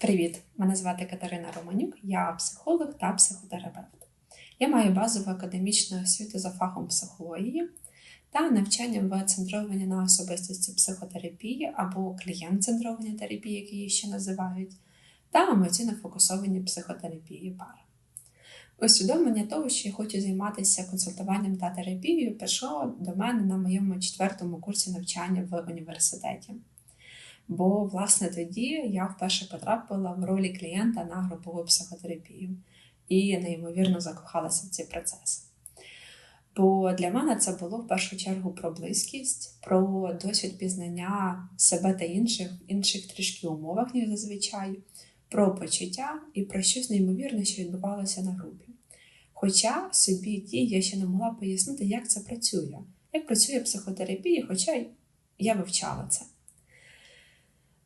Привіт! Мене звати Катерина Романюк, я психолог та психотерапевт. Я маю базову академічну освіту за фахом психології та навчанням в центрованні на особистості психотерапії або клієнт-центрованій терапії, які її ще називають, та емоційно фокусовані психотерапії пар. Усвідомлення того, що я хочу займатися консультуванням та терапією, прийшло до мене на моєму четвертому курсі навчання в університеті. Бо, власне, тоді я вперше потрапила в ролі клієнта на групову психотерапію і неймовірно закохалася в цей процес. Бо для мене це було в першу чергу про близькість, про досвід пізнання себе та інших в інших трішки умовах, ніж зазвичай, про почуття і про щось неймовірне, що відбувалося на групі. Хоча собі ті я ще не могла пояснити, як це працює, як працює психотерапія, хоча я вивчала це.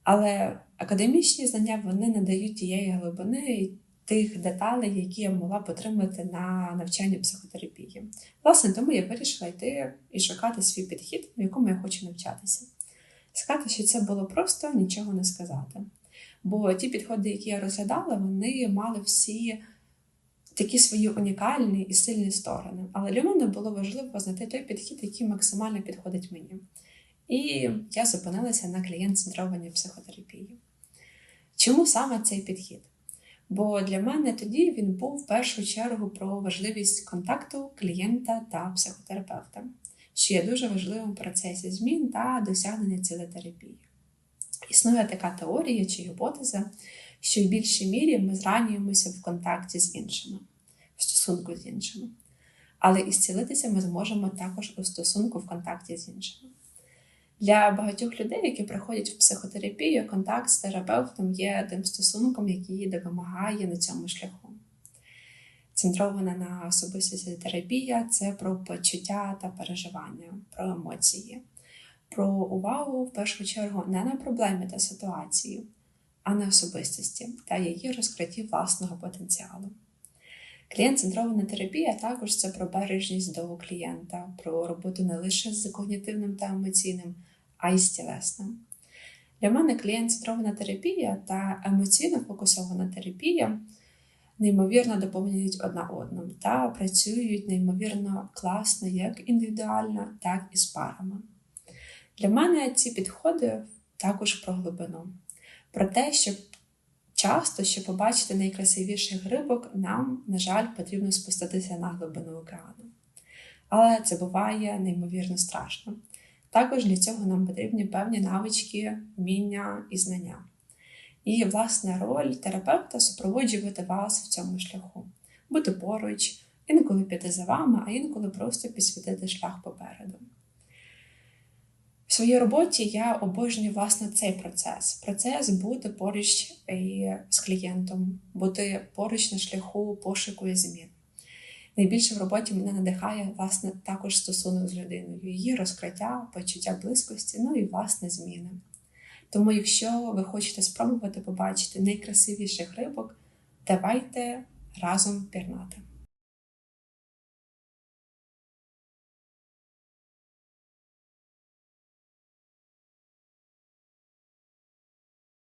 Але академічні знання вони не дають тієї глибини і тих деталей, які я могла б отримати на навчанні психотерапії. Власне, тому я вирішила йти і шукати свій підхід, в якому я хочу навчатися. Сказати, що це було просто нічого не сказати. Бо ті підходи, які я розглядала, вони мали всі такі свої унікальні і сильні сторони. Але для мене було важливо знайти той підхід, який максимально підходить мені. І я зупинилася на клієнт-центрованій психотерапії. Чому саме цей підхід? Бо для мене тоді він був в першу чергу про важливість контакту клієнта та психотерапевта, що є дуже важливим в процесі змін та досягнення цілетерапії. Існує така теорія чи гіпотеза, що в більшій мірі ми зранюємося в контакті з іншими, в стосунку з іншими. Але і зцілитися ми зможемо також у стосунку в контакті з іншими. Для багатьох людей, які приходять в психотерапію, контакт з терапевтом є тим стосунком, який допомагає на цьому шляху. Центрована на особистості терапія це про почуття та переживання, про емоції, про увагу в першу чергу не на проблеми та ситуації, а на особистості та її розкритті власного потенціалу. Клієнт-центрована терапія також це про бережність до клієнта, про роботу не лише з когнітивним та емоційним а й з тілесним. Для мене клієнт-центрована терапія та емоційно фокусована терапія неймовірно доповнюють одна одну та працюють неймовірно класно як індивідуально, так і з парами. Для мене ці підходи також про глибину, про те, що часто, щоб побачити найкрасивіших рибок, нам, на жаль, потрібно спуститися на глибину океану. Але це буває неймовірно страшно. Також для цього нам потрібні певні навички, вміння і знання. І, власне, роль терапевта супроводжувати вас в цьому шляху, бути поруч, інколи піти за вами, а інколи просто підсвітити шлях попереду. В своїй роботі я обожнюю власне цей процес. Процес бути поруч з клієнтом, бути поруч на шляху пошуку і змін. Найбільше в роботі мене надихає власне також стосунок з людиною, її розкриття, почуття близькості, ну і власне зміни. Тому, якщо ви хочете спробувати побачити найкрасивіших рибок, давайте разом пірнати.